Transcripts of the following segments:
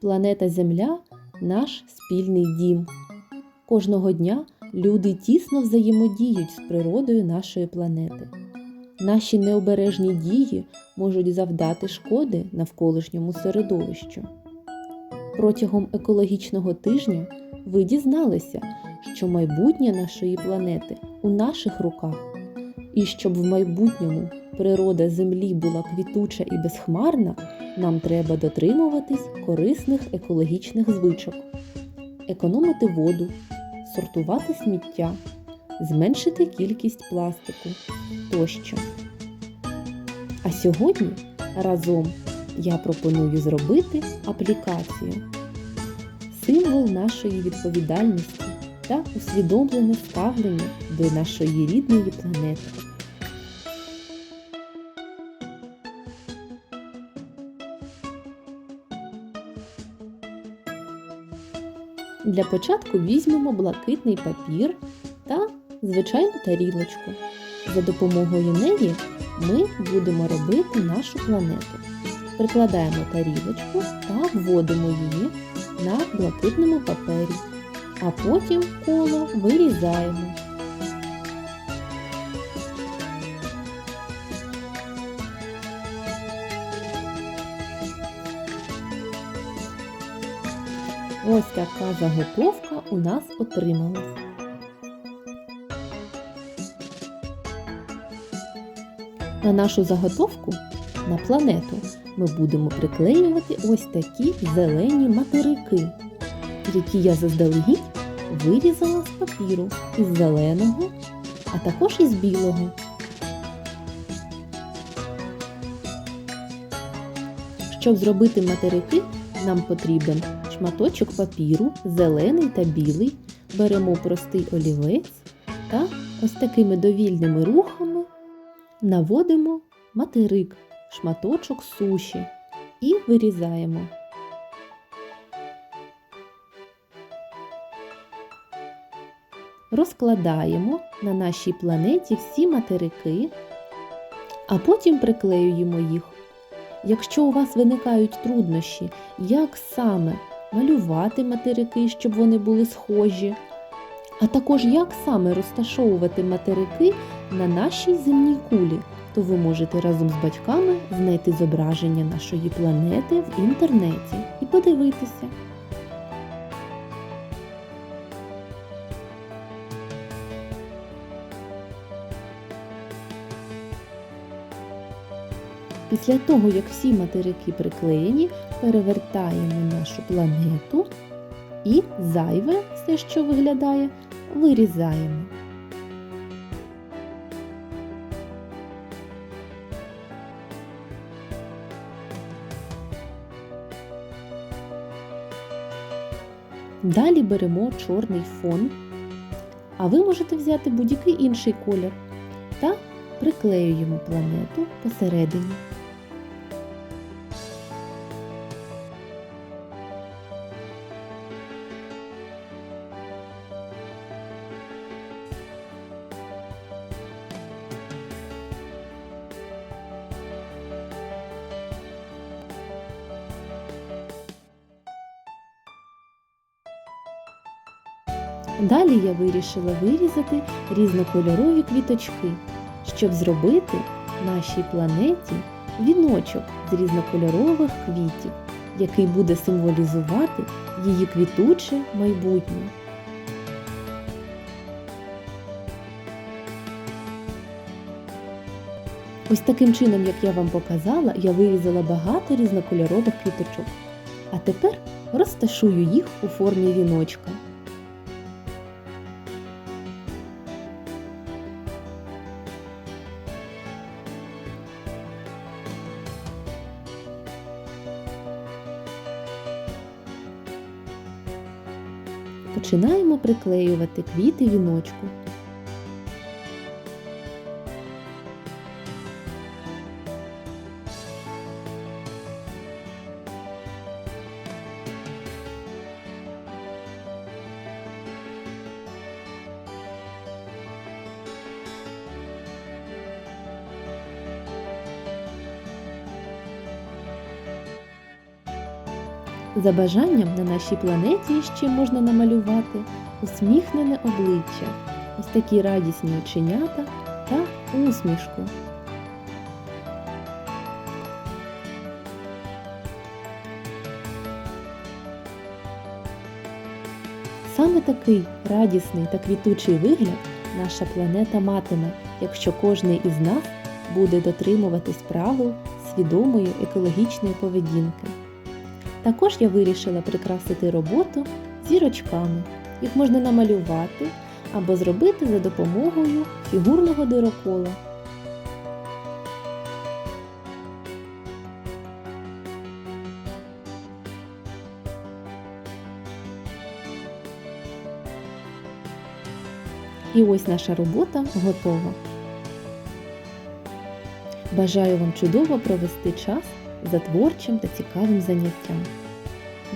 Планета Земля наш спільний дім. Кожного дня люди тісно взаємодіють з природою нашої планети. Наші необережні дії можуть завдати шкоди навколишньому середовищу. Протягом екологічного тижня ви дізналися, що майбутнє нашої планети у наших руках, і щоб в майбутньому природа Землі була квітуча і безхмарна, нам треба дотримуватись корисних екологічних звичок, економити воду, сортувати сміття, зменшити кількість пластику тощо. А сьогодні разом я пропоную зробити аплікацію символ нашої відповідальності та усвідомлене ставлення до нашої рідної планети. Для початку візьмемо блакитний папір та звичайну тарілочку. За допомогою неї ми будемо робити нашу планету. Прикладаємо тарілочку та вводимо її на блакитному папері, а потім коло вирізаємо. Ось така заготовка у нас отрималась. На нашу заготовку на планету ми будемо приклеювати ось такі зелені материки, які я заздалегідь вирізала з папіру із зеленого, а також із білого. Щоб зробити материки, нам потрібен шматочок папіру, зелений та білий. Беремо простий олівець та ось такими довільними рухами наводимо материк, шматочок суші і вирізаємо. Розкладаємо на нашій планеті всі материки, а потім приклеюємо їх. Якщо у вас виникають труднощі, як саме малювати материки, щоб вони були схожі, а також як саме розташовувати материки на нашій земній кулі, то ви можете разом з батьками знайти зображення нашої планети в інтернеті і подивитися. Після того, як всі материки приклеєні, перевертаємо нашу планету і зайве, все, що виглядає, вирізаємо. Далі беремо чорний фон, а ви можете взяти будь-який інший колір та приклеюємо планету посередині. Далі я вирішила вирізати різнокольорові квіточки, щоб зробити нашій планеті віночок з різнокольорових квітів, який буде символізувати її квітуче майбутнє. Ось таким чином, як я вам показала, я вирізала багато різнокольорових квіточок. А тепер розташую їх у формі віночка. Починаємо приклеювати квіти віночку. За бажанням на нашій планеті ще можна намалювати усміхнене обличчя, ось такі радісні оченята та усмішку. Саме такий радісний та квітучий вигляд наша планета матиме, якщо кожний із нас буде дотримуватись правил свідомої екологічної поведінки. Також я вирішила прикрасити роботу зірочками. Їх можна намалювати або зробити за допомогою фігурного дирокола. І ось наша робота готова. Бажаю вам чудово провести час за творчим та цікавим заняттям.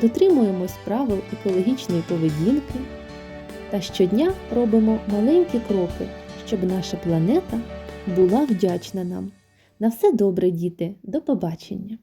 Дотримуємось правил екологічної поведінки та щодня робимо маленькі кроки, щоб наша планета була вдячна нам. На все добре, діти! До побачення!